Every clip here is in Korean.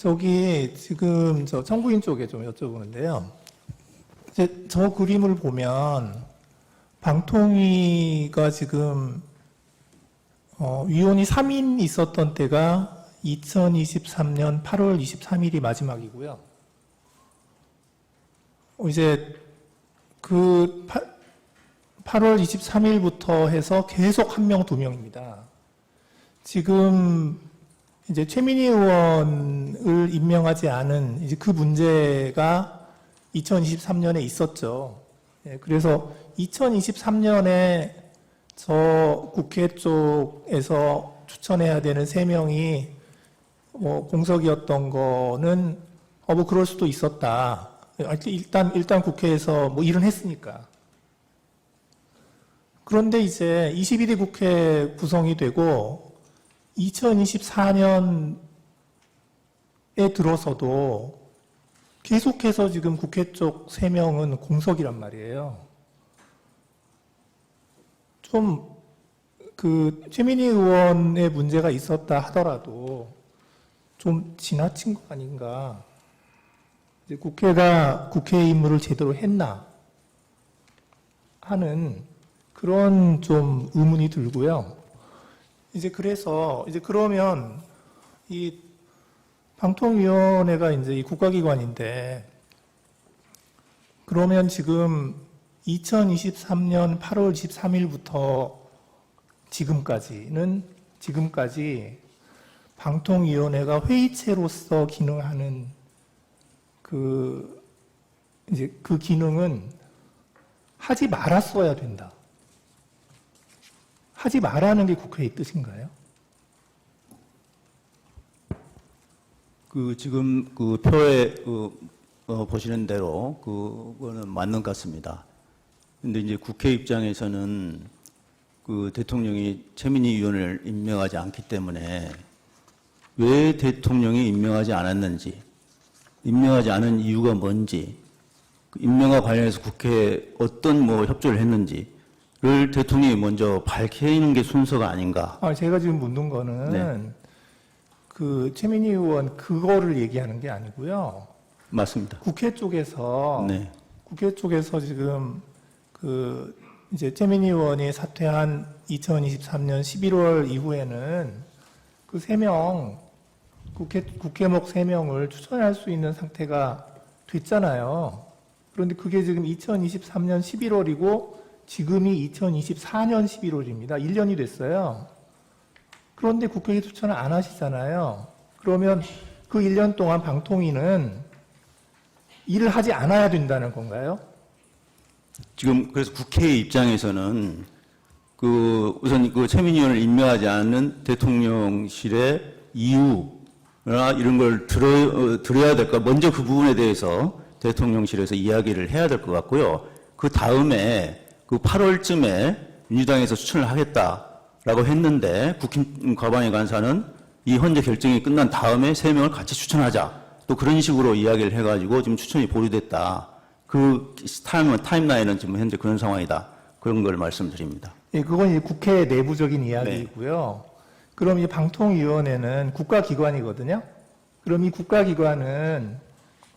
저기 지금 저 청구인 쪽에 좀 여쭤보는데요. 이제 저 그림을 보면 방통위가 지금 어, 위원이 3인 있었던 때가 2023년 8월 23일이 마지막이고요. 어, 이제 그 8, 월 23일부터 해서 계속 한 명, 두 명입니다. 지금 이제 최민희 의원을 임명하지 않은 이제 그 문제가 2023년에 있었죠. 예, 그래서 2023년에 저 국회 쪽에서 추천해야 되는 세 명이 뭐 공석이었던 거는 어 뭐 그럴 수도 있었다. 일단 일단 국회에서 뭐 일은 했으니까. 그런데 이제 21대 국회 구성이 되고 2024년에 들어서도 계속해서 지금 국회 쪽세 명은 공석이란 말이에요. 좀 그 최민희 의원의 문제가 있었다 하더라도 좀 지나친 거 아닌가. 국회가 국회의 임무를 제대로 했나 하는 그런 좀 의문이 들고요. 이제 그래서 이제 그러면 이 방통위원회가 이제 이 국가기관인데 그러면 지금 2023년 8월 23일부터 지금까지는 지금까지 방통위원회가 회의체로서 기능하는 그 이제 그 기능은 하지 말았어야 된다. 하지 말라는 게 국회의 뜻인가요? 그 지금 그 표에 그 어, 보시는 대로 그거는 맞는 것 같습니다. 근데 이제 국회 입장에서는 그 대통령이 최민희 의원을 임명하지 않기 때문에 왜 대통령이 임명하지 않았는지, 임명하지 않은 이유가 뭔지, 그 임명과 관련해서 국회에 어떤 뭐 협조를 했는지 를 대통령이 먼저 밝히는 게 순서가 아닌가. 아, 제가 지금 묻는 거는 네. 그 최민희 의원 그거를 얘기하는 게 아니고요. 맞습니다. 국회 쪽에서 네. 국회 쪽에서 지금 그 이제 최민희 의원이 사퇴한 2023년 11월 이후에는 그 세 명 국회 국회목 세 명을 추천할 수 있는 상태가 됐잖아요. 그런데 그게 지금 2023년 11월이고 지금이 2024년 11월입니다. 1년이 됐어요. 그런데 국회에 추천을 안 하시잖아요. 그러면 그 1년 동안 방통위는 일을 하지 않아야 된다는 건가요? 지금 그래서 국회 입장에서는 그 우선 그 최민희 의원을 임명하지 않는 대통령실의 이유나 이런 걸 들어, 어, 들어야 될까 먼저 그 부분에 대해서 대통령실에서 이야기를 해야 될 것 같고요. 그 다음에 그 8월쯤에 민주당에서 추천을 하겠다라고 했는데 국힘 과반위 간사는 이 현재 결정이 끝난 다음에 세 명을 같이 추천하자. 또 그런 식으로 이야기를 해가지고 지금 추천이 보류됐다. 그 타임, 타임라인은 지금 현재 그런 상황이다. 그런 걸 말씀드립니다. 예, 그건 이제 국회 내부적인 이야기이고요. 그럼 이 방통위원회는 국가기관이거든요. 그럼 이 국가기관은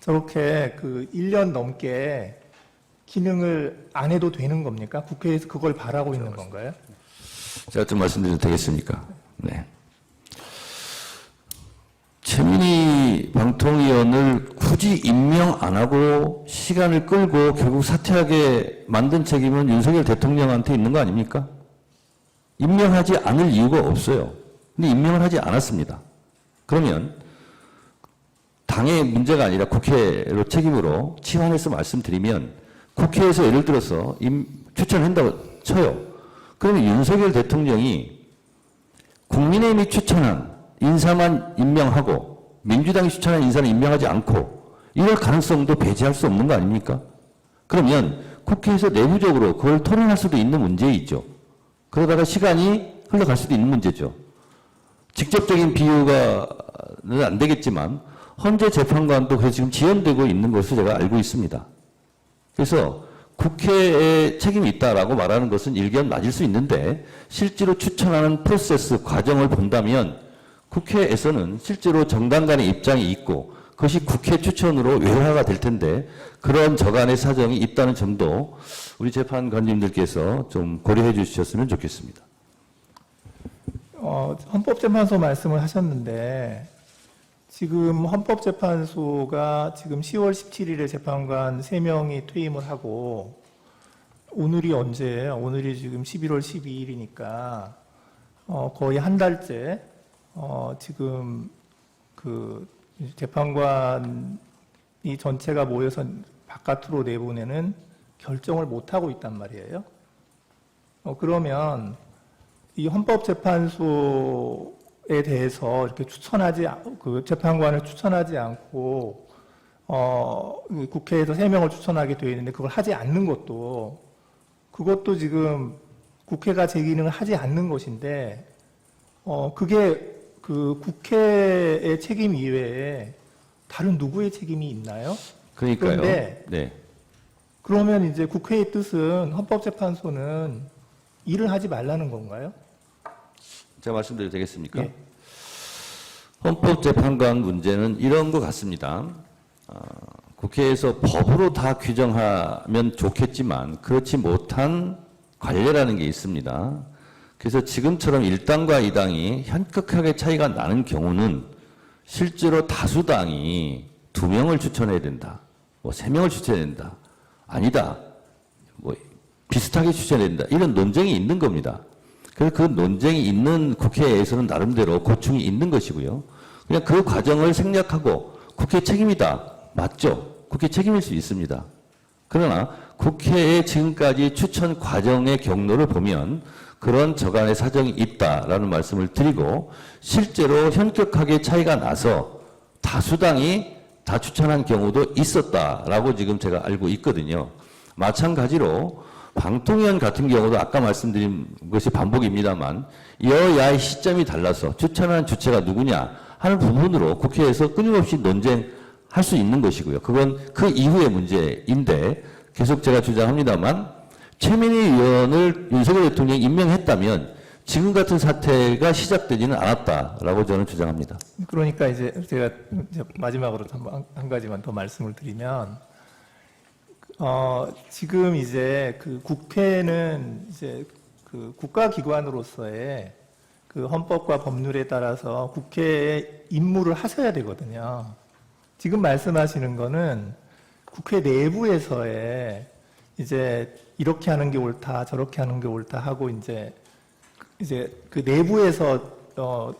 저렇게 그 1년 넘게 기능을 안 해도 되는 겁니까? 국회에서 그걸 바라고 있는 건가요? 제가 좀 말씀드려도 되겠습니까? 네. 최민희 방통위원을 굳이 임명 안 하고 시간을 끌고 결국 사퇴하게 만든 책임은 윤석열 대통령한테 있는 거 아닙니까? 임명하지 않을 이유가 없어요. 근데 임명을 하지 않았습니다. 그러면 당의 문제가 아니라 국회로 책임으로 치환해서 말씀드리면 국회에서 예를 들어서 임, 추천한다고 쳐요. 그러면 윤석열 대통령이 국민의힘이 추천한 인사만 임명하고 민주당이 추천한 인사는 임명하지 않고 이럴 가능성도 배제할 수 없는 거 아닙니까? 그러면 국회에서 내부적으로 그걸 토론할 수도 있는 문제이죠. 그러다가 시간이 흘러갈 수도 있는 문제죠. 직접적인 비유가는 안 되겠지만 헌재 재판관도 그래서 지금 지연되고 있는 것으로 제가 알고 있습니다. 그래서 국회에 책임이 있다라고 말하는 것은 일견 맞을 수 있는데 실제로 추천하는 프로세스 과정을 본다면 국회에서는 실제로 정당 간의 입장이 있고 그것이 국회 추천으로 외화가 될 텐데 그런 저간의 사정이 있다는 점도 우리 재판관님들께서 좀 고려해 주셨으면 좋겠습니다. 어, 헌법재판소 말씀을 하셨는데 지금 헌법재판소가 지금 10월 17일에 재판관 3명이 퇴임을 하고 오늘이 언제예요? 오늘이 지금 11월 12일이니까 어, 거의 한 달째 어, 지금 그 재판관이 전체가 모여서 바깥으로 내보내는 결정을 못 하고 있단 말이에요. 어, 그러면 이 헌법재판소 에 대해서 이렇게 추천하지 않- 그 재판관을 추천하지 않고 어, 이 국회에서 세 명을 추천하게 되어 있는데 그걸 하지 않는 것도 그것도 지금 국회가 제 기능을 하지 않는 것인데 어, 그게 그 국회의 책임 이외에 다른 누구의 책임이 있나요? 그러니까요. 그런데 네. 그러면 이제 국회의 뜻은 헌법재판소는 일을 하지 말라는 건가요? 제가 말씀드려도 되겠습니까? 예. 헌법재판관 문제는 이런 것 같습니다. 아, 국회에서 법으로 다 규정하면 좋겠지만 그렇지 못한 관례라는 게 있습니다. 그래서 지금처럼 1당과 2당이 현격하게 차이가 나는 경우는 실제로 다수당이 두 명을 추천해야 된다. 뭐 세 명을 추천해야 된다. 아니다. 뭐 비슷하게 추천해야 된다. 이런 논쟁이 있는 겁니다. 그래서 그 논쟁이 있는 국회에서는 나름대로 고충이 있는 것이고요. 그냥 그 과정을 생략하고 국회 책임이다. 맞죠? 국회 책임일 수 있습니다. 그러나 국회의 지금까지 추천 과정의 경로를 보면 그런 저간의 사정이 있다라는 말씀을 드리고 실제로 현격하게 차이가 나서 다수당이 다 추천한 경우도 있었다라고 지금 제가 알고 있거든요. 마찬가지로 방통위원 같은 경우도 아까 말씀드린 것이 반복입니다만 여야의 시점이 달라서 추천한 주체가 누구냐 하는 부분으로 국회에서 끊임없이 논쟁할 수 있는 것이고요. 그건 그 이후의 문제인데 계속 제가 주장합니다만 최민희 의원을 윤석열 대통령이 임명했다면 지금 같은 사태가 시작되지는 않았다라고 저는 주장합니다. 그러니까 이제 제가 마지막으로 한, 한 가지만 더 말씀을 드리면 어, 지금 이제 그 국회는 이제 그 국가기관으로서의 그 헌법과 법률에 따라서 국회의 임무를 하셔야 되거든요. 지금 말씀하시는 거는 국회 내부에서의 이제 이렇게 하는 게 옳다, 저렇게 하는 게 옳다 하고 이제 이제 그 내부에서 어,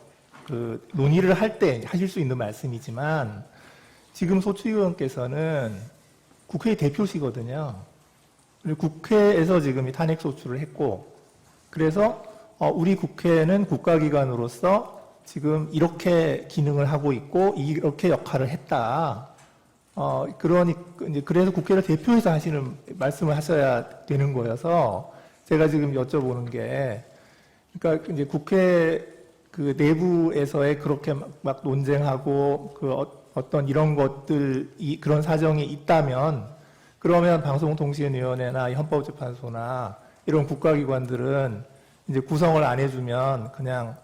그 논의를 할 때 하실 수 있는 말씀이지만 지금 소추 의원께서는 국회의 대표시거든요. 국회에서 지금 이 탄핵 소추를 했고 그래서 어, 우리 국회는 국가기관으로서 지금 이렇게 기능을 하고 있고 이렇게 역할을 했다. 어, 그러니 이제 그래서 국회를 대표해서 하시는 말씀을 하셔야 되는 거여서 제가 지금 여쭤보는 게 그러니까 이제 국회 그 내부에서의 그렇게 막, 막 논쟁하고 그 어, 어떤 이런 것들 이 그런 사정이 있다면 그러면 방송통신위원회나 이 헌법재판소나 이런 국가기관들은 이제 구성을 안 해주면 그냥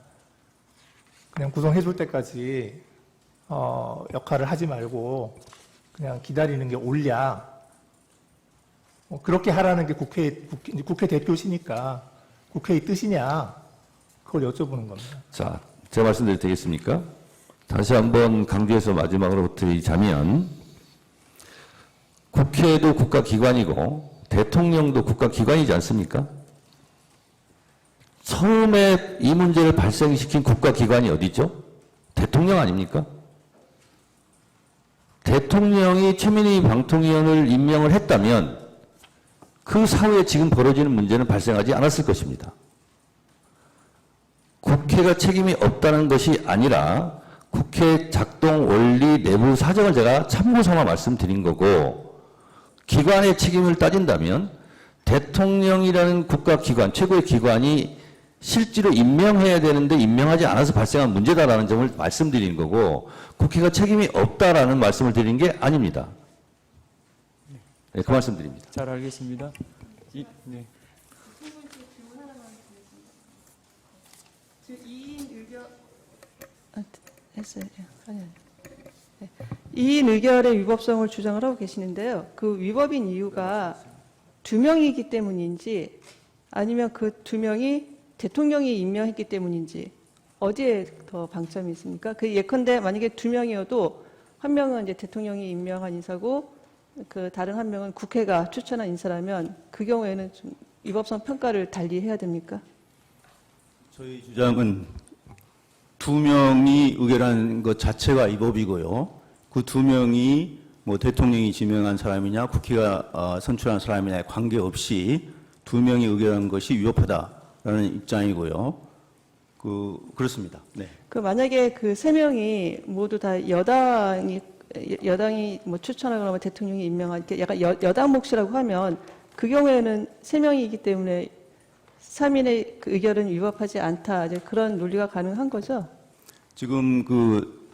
그냥 구성해줄 때까지 어, 역할을 하지 말고 그냥 기다리는 게 옳냐 어, 그렇게 하라는 게 국회 국회, 국회 대표시니까 국회의 뜻이냐 그걸 여쭤보는 겁니다. 자, 제가 말씀드려도 되겠습니까? 다시 한번 강조해서 마지막으로 드리자면, 국회도 국가기관이고, 대통령도 국가기관이지 않습니까? 처음에 이 문제를 발생시킨 국가기관이 어디죠? 대통령 아닙니까? 대통령이 최민희 방통위원을 임명을 했다면, 그 사후에 지금 벌어지는 문제는 발생하지 않았을 것입니다. 국회가 책임이 없다는 것이 아니라 국회 작동 원리 내부 사정을 제가 참고 삼아 말씀드린 거고 기관의 책임을 따진다면 대통령이라는 국가기관 최고의 기관이 실제로 임명해야 되는데 임명하지 않아서 발생한 문제다라는 점을 말씀드리는 거고 국회가 책임이 없다라는 말씀을 드리는 게 아닙니다. 네, 그 말씀드립니다. 잘 알겠습니다. 이, 네. 즉 2인 의견 아, 했어요. 아니, 아니. 네. 이인 의결의 위법성을 주장을 하고 계시는데요. 그 위법인 이유가 두 명이기 때문인지 아니면 그 두 명이 대통령이 임명했기 때문인지 어디에 더 방점이 있습니까? 그 예컨대 만약에 두 명이어도 한 명은 이제 대통령이 임명한 인사고 그 다른 한 명은 국회가 추천한 인사라면 그 경우에는 좀 위법성 평가를 달리 해야 됩니까? 저희 주장은 두 명이 의결한 것 자체가 위법이고요. 그 두 명이 뭐 대통령이 지명한 사람이냐 국회가 어, 선출한 사람이냐에 관계없이 두 명이 의결한 것이 위법하다라는 입장이고요. 그 그렇습니다. 네. 그 만약에 그 세 명이 모두 다 여당이 여당이 뭐 추천하거나 뭐 대통령이 임명한 약간 여, 여당 몫이라고 하면 그 경우에는 세 명이기 때문에 3인의 그 의결은 위법하지 않다. 이제 그런 논리가 가능한 거죠. 지금 그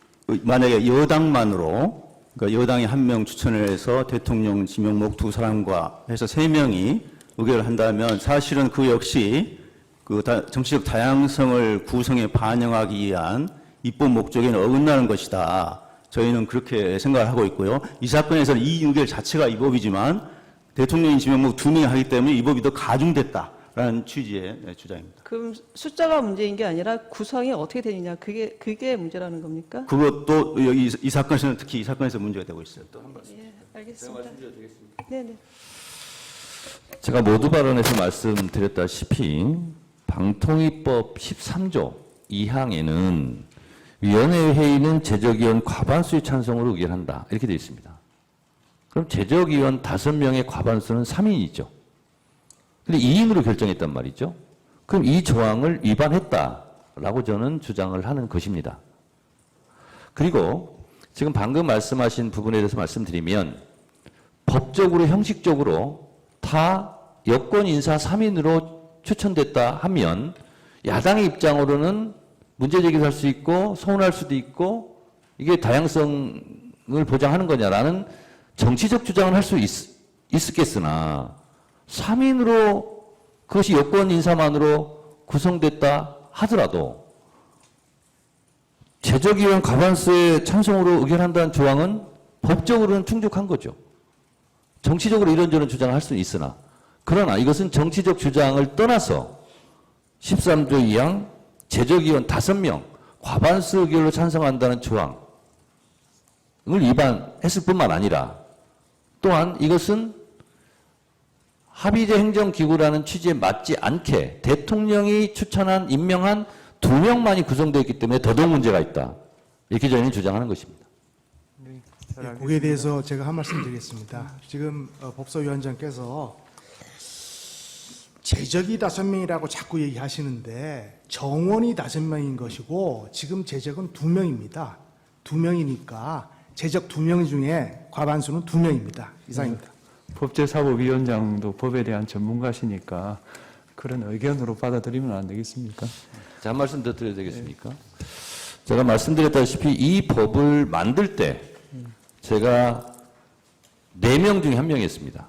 만약에 여당만으로 그러니까 여당이 한 명 추천을 해서 대통령 지명목 두 사람과 해서 세 명이 의결을 한다면 사실은 그 역시 그 다- 정치적 다양성을 구성에 반영하기 위한 입법 목적에는 어긋나는 것이다. 저희는 그렇게 생각을 하고 있고요. 이 사건에서는 이 의결 자체가 위법이지만 대통령이 지명목 두 명이 하기 때문에 위법이 더 가중됐다 라는 취지의 네, 주장입니다. 그럼 숫자가 문제인 게 아니라 구성이 어떻게 되느냐. 그게 그게 문제라는 겁니까? 그것도 이, 이 사건에서는 특히 이 사건에서 문제가 되고 있어요. 또한 번. 예, 알겠습니다. 네, 네. 제가 모두 발언에서 말씀드렸다시피 방통위법 13조 2항에는 위원회 회의는 제적위원 과반수의 찬성으로 의결한다. 이렇게 되어 있습니다. 그럼 제적위원 5명의 과반수는 3인이죠. 근데 2인으로 결정했단 말이죠. 그럼 이 조항을 위반했다라고 저는 주장을 하는 것입니다. 그리고 지금 방금 말씀하신 부분에 대해서 말씀드리면 법적으로 형식적으로 다 여권 인사 3인으로 추천됐다 하면 야당의 입장으로는 문제 제기할 수 있고 서운할 수도 있고 이게 다양성을 보장하는 거냐라는 정치적 주장을 할 수 있었겠으나 3인으로 그것이 여권 인사만으로 구성됐다 하더라도 제적위원 과반수의 찬성으로 의결한다는 조항은 법적으로는 충족한 거죠. 정치적으로 이런저런 주장을 할 수는 있으나 그러나 이것은 정치적 주장을 떠나서 13조 2항 제적위원 5명 과반수 의결로 찬성한다는 조항을 위반했을 뿐만 아니라 또한 이것은 합의제 행정기구라는 취지에 맞지 않게 대통령이 추천한 임명한 두 명만이 구성되어 있기 때문에 더더욱 문제가 있다. 이렇게 저희는 주장하는 것입니다. 네, 알겠습니다. 거기에 대해서 제가 한 말씀 드리겠습니다. 지금 어, 법사위원장께서 제적이 다섯 명이라고 자꾸 얘기하시는데 정원이 다섯 명인 것이고 지금 제적은 두 명입니다. 두 명이니까 제적 두 명 중에 과반수는 두 명입니다. 이상입니다. 법제사법위원장도 법에 대한 전문가시니까 그런 의견으로 받아들이면 안 되겠습니까? 자, 한 말씀 더 드려도 되겠습니까? 제가 말씀드렸다시피 이 법을 만들 때 제가 네 명 중에 한 명이었습니다.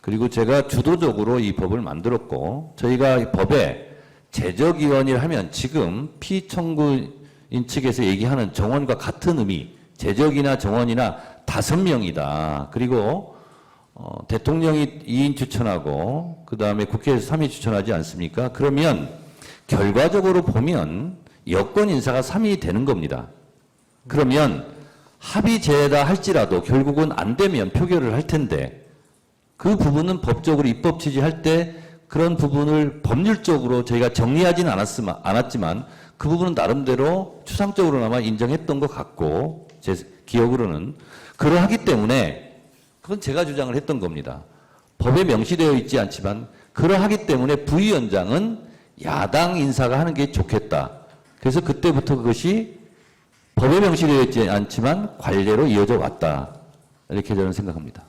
그리고 제가 주도적으로 이 법을 만들었고 저희가 이 법에 제적위원이라 하면 지금 피청구인 측에서 얘기하는 정원과 같은 의미 제적이나 정원이나 다섯 명이다. 그리고 어, 대통령이 2인 추천하고 그 다음에 국회에서 3인 추천하지 않습니까? 그러면 결과적으로 보면 여권 인사가 3인이 되는 겁니다. 그러면 합의제다 할지라도 결국은 안 되면 표결을 할 텐데 그 부분은 법적으로 입법 취지할 때 그런 부분을 법률적으로 저희가 정리하지는 않았지만, 않았지만 그 부분은 나름대로 추상적으로나마 인정했던 것 같고 제 기억으로는 그러하기 때문에 그건 제가 주장을 했던 겁니다. 법에 명시되어 있지 않지만 그러하기 때문에 부위원장은 야당 인사가 하는 게 좋겠다. 그래서 그때부터 그것이 법에 명시되어 있지 않지만 관례로 이어져 왔다. 이렇게 저는 생각합니다.